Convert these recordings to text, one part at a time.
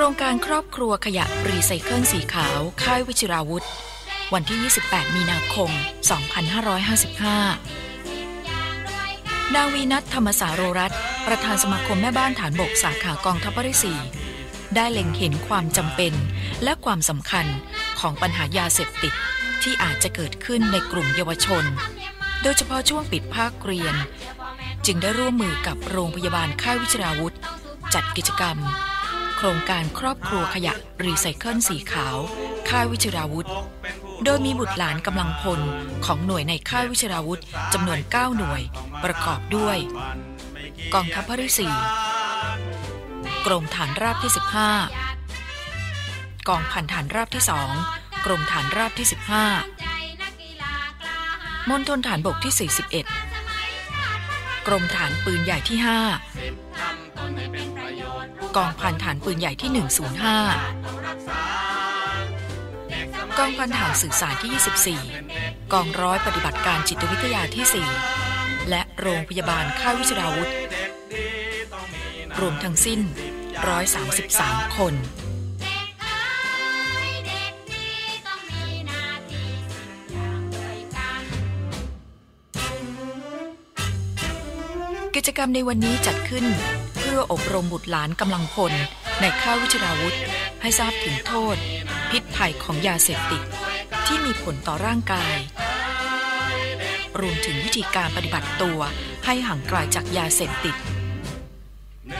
ครงการครอบครัวขยะรีไซเคิลสีขาว ค่ายวิชิราวุธ วันที่ 28 มีนาคม 2555 นางวีนัทธรรมสาโรรัตประธานสมาคมแม่บ้านฐานบกสาขากองทัพภริสีได้เล็งเห็นความจำเป็นและความสำคัญของปัญหายาเสพติดที่อาจจะเกิดขึ้นในกลุ่มเยาวชน โดยเฉพาะช่วงปิดภาคเรียน จึงได้ร่วมมือกับโรงพยาบาลค่ายวิชราวุธ จัดกิจกรรม โครงการครอบครัวขยะรีไซเคิลสีขาว ค่ายวิชราวุธ โดยมีบุตรหลานกำลังพลของหน่วยในค่ายวิชราวุธจำนวน 9 หน่วย ประกอบด้วย กองทัพภริสีกรมฐานราบที่ 15 กองพันฐานราบที่ 2 กรมฐานราบที่ 15มณฑลฐานบกที่ 41 กรมฐานปืนใหญ่ที่ 5 กองพันฐานปืนใหญ่ที่ 105 กองพันฐานสื่อสารที่ 24 กองร้อยปฏิบัติการจิตวิทยาที่ 4 และโรงพยาบาลค่ายวิชราวุธ รวมทั้งสิ้น 133 คนกิจกรรมในวันนี้จัดขึ้น พื่ออบรมบุตรหลานกำลังพลในค่ายวิชราวุธ ให้ทราบถึงโทษ พิษภัยของยาเสพติด ที่มีผลต่อร่างกาย รวมถึงวิธีการปฏิบัติตัวให้ห่างไกลจากยาเสพติด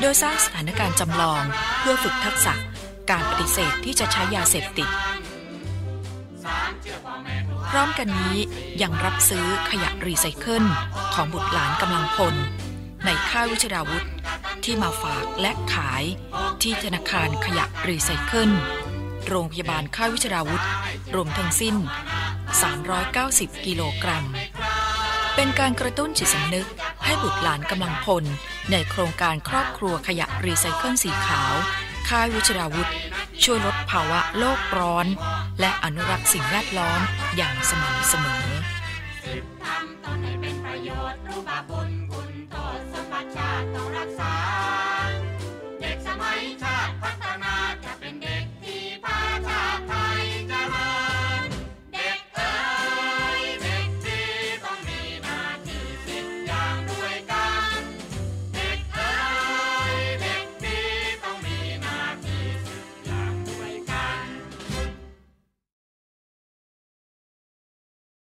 โดยสร้างสถานการณ์จำลองเพื่อฝึกทักษะการปฏิเสธที่จะใช้ยาเสพติด พร้อมกันนี้ยังรับซื้อขยะรีไซเคิลของบุตรหลานกำลังพล ในค่ายวิชราวุธ ที่มาฝากและขาย ที่ธนาคารขยะรีไซเคิล โรงพยาบาลค่ายวิชราวุธ รวมทั้งสิ้น 390 กิโลกรัม เป็นการกระตุ้นจิตสำนึกให้บุตรหลานกำลังพล ในโครงการครอบครัวขยะรีไซเคิลสีขาว ค่ายวิชราวุธ ช่วยลดภาวะโลกร้อน และอนุรักษ์สิ่งแวดล้อมอย่างสม่ำเสมอทำตนให้เป็นประโยชน์รู้บาปบุญ